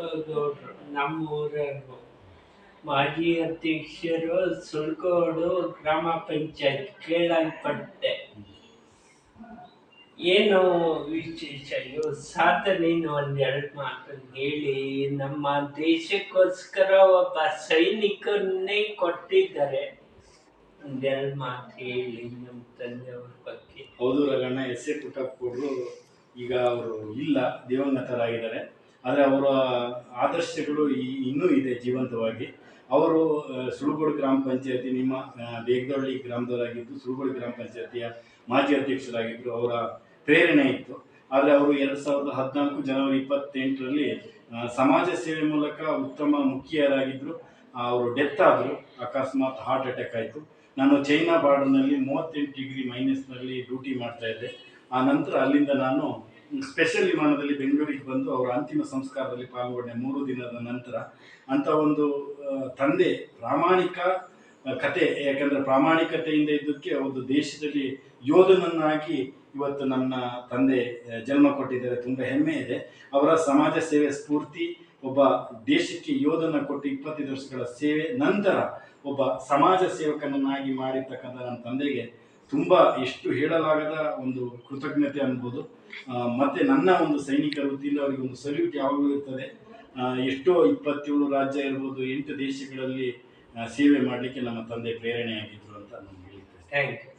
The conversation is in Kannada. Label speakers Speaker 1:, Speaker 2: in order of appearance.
Speaker 1: ಗೌಡ್ರು ನಮ್ಮೂರವರು. ಮಾಜಿ ಅಧ್ಯಕ್ಷರು ಸುಳ್ಕೋಡು ಗ್ರಾಮ ಪಂಚಾಯತ್ ಕೇಳಲ್ಪಟ್ಟೆ. ಏನು ವಿಶೇಷ ಇವು ಸಾಧನೆಯನ್ನು ಒಂದೆರಡು ಮಾತು ಹೇಳಿ ನಮ್ಮ ದೇಶಕ್ಕೋಸ್ಕರ ಒಬ್ಬ ಸೈನಿಕನ್ನೇ ಕೊಟ್ಟಿದ್ದಾರೆ. ಒಂದೆರಡು ಮಾತು ಹೇಳಿ ನಮ್ಮ ತಂದೆಯವ್ರ ಬಗ್ಗೆ.
Speaker 2: ಹೌದು ರಗಣ್ಣ, ಎಸ್ ಎ ಪುಟ್ಟಪ್ಪಗೌಡರು ಈಗ ಅವರು ಇಲ್ಲ ದಿವಂಗತರಾಗಿದ್ದಾರೆ ಆದರೆ ಅವರ ಆದರ್ಶಗಳು ಇನ್ನೂ ಇದೆ ಜೀವಂತವಾಗಿ. ಅವರು ಸುಳುಗೋಡು ಗ್ರಾಮ ಪಂಚಾಯತಿ, ನಿಮ್ಮ ಬೇಗದಹಳ್ಳಿ ಗ್ರಾಮದವರಾಗಿದ್ದು ಸುಳುಗೋಡು ಗ್ರಾಮ ಪಂಚಾಯತಿಯ ಮಾಜಿ ಅಧ್ಯಕ್ಷರಾಗಿದ್ದರು ಅವರ ಪ್ರೇರಣೆ ಇತ್ತು. ಆದರೆ ಅವರು ಎರಡು ಸಾವಿರದ ಹದಿನಾಲ್ಕು ಜನವರಿ ಇಪ್ಪತ್ತೆಂಟರಲ್ಲಿ ಸಮಾಜ ಸೇವೆ ಮೂಲಕ ಉತ್ತಮ ಮುಖಿಯರಾಗಿದ್ದರು ಅವರು ಡೆತ್ ಆದರು, ಅಕಸ್ಮಾತ್ ಹಾರ್ಟ್ ಅಟ್ಯಾಕ್ ಆಯಿತು. ನಾನು ಚೈನಾ ಬಾರ್ಡರ್ನಲ್ಲಿ ಮೂವತ್ತೆಂಟು ಡಿಗ್ರಿ ಮೈನಸ್ನಲ್ಲಿ ಡ್ಯೂಟಿ ಮಾಡ್ತಾ ಇದ್ದೆ. ಆ ನಂತರ ಅಲ್ಲಿಂದ ನಾನು ಸ್ಪೆಷಲ್ ವಿಮಾನದಲ್ಲಿ ಬೆಂಗಳೂರಿಗೆ ಬಂದು ಅವರ ಅಂತಿಮ ಸಂಸ್ಕಾರದಲ್ಲಿ ಪಾಲ್ಗೊಂಡೆ ಮೂರು ದಿನದ ನಂತರ ಅಂತ ಒಂದು ತಂದೆ, ಪ್ರಾಮಾಣಿಕ ಕತೆ, ಯಾಕಂದ್ರೆ ಪ್ರಾಮಾಣಿಕತೆಯಿಂದ ಇದ್ದಕ್ಕೆ ಒಂದು ದೇಶದಲ್ಲಿ ಯೋಧನನ್ನಾಗಿ ಇವತ್ತು ನನ್ನ ತಂದೆ ಜನ್ಮ ಕೊಟ್ಟಿದ್ದಾರೆ. ತುಂಬ ಹೆಮ್ಮೆ ಇದೆ. ಅವರ ಸಮಾಜ ಸೇವೆ ಸ್ಫೂರ್ತಿ, ಒಬ್ಬ ದೇಶಕ್ಕೆ ಯೋಧನ ಕೊಟ್ಟು ಇಪ್ಪತ್ತೈದು ವರ್ಷಗಳ ಸೇವೆ, ನಂತರ ಒಬ್ಬ ಸಮಾಜ ಸೇವಕನನ್ನಾಗಿ ಮಾಡಿರ್ತಕ್ಕಂಥ ನನ್ನ ತಂದೆಗೆ ತುಂಬ ಎಷ್ಟು ಹೇಳಲಾಗದ ಒಂದು ಕೃತಜ್ಞತೆ ಅನ್ಬೋದು. ಮತ್ತೆ ನನ್ನ ಒಂದು ಸೈನಿಕ ವೃತ್ತಿಯಿಂದ ಅವರಿಗೆ ಒಂದು ಸಲ್ಯೂಟ್ ಯಾವಾಗಲೂ ಇರ್ತದೆ. ಆ, ಎಷ್ಟೋ ಇಪ್ಪತ್ತೇಳು ರಾಜ್ಯ ಇರ್ಬೋದು ಎಂಟು ದೇಶಗಳಲ್ಲಿ ಸೇವೆ ಮಾಡಲಿಕ್ಕೆ ನಮ್ಮ ತಂದೆ ಪ್ರೇರಣೆಯಾಗಿದ್ರು ಅಂತ ನಾನು ಹೇಳಿದ್ದೆ.
Speaker 1: Thank you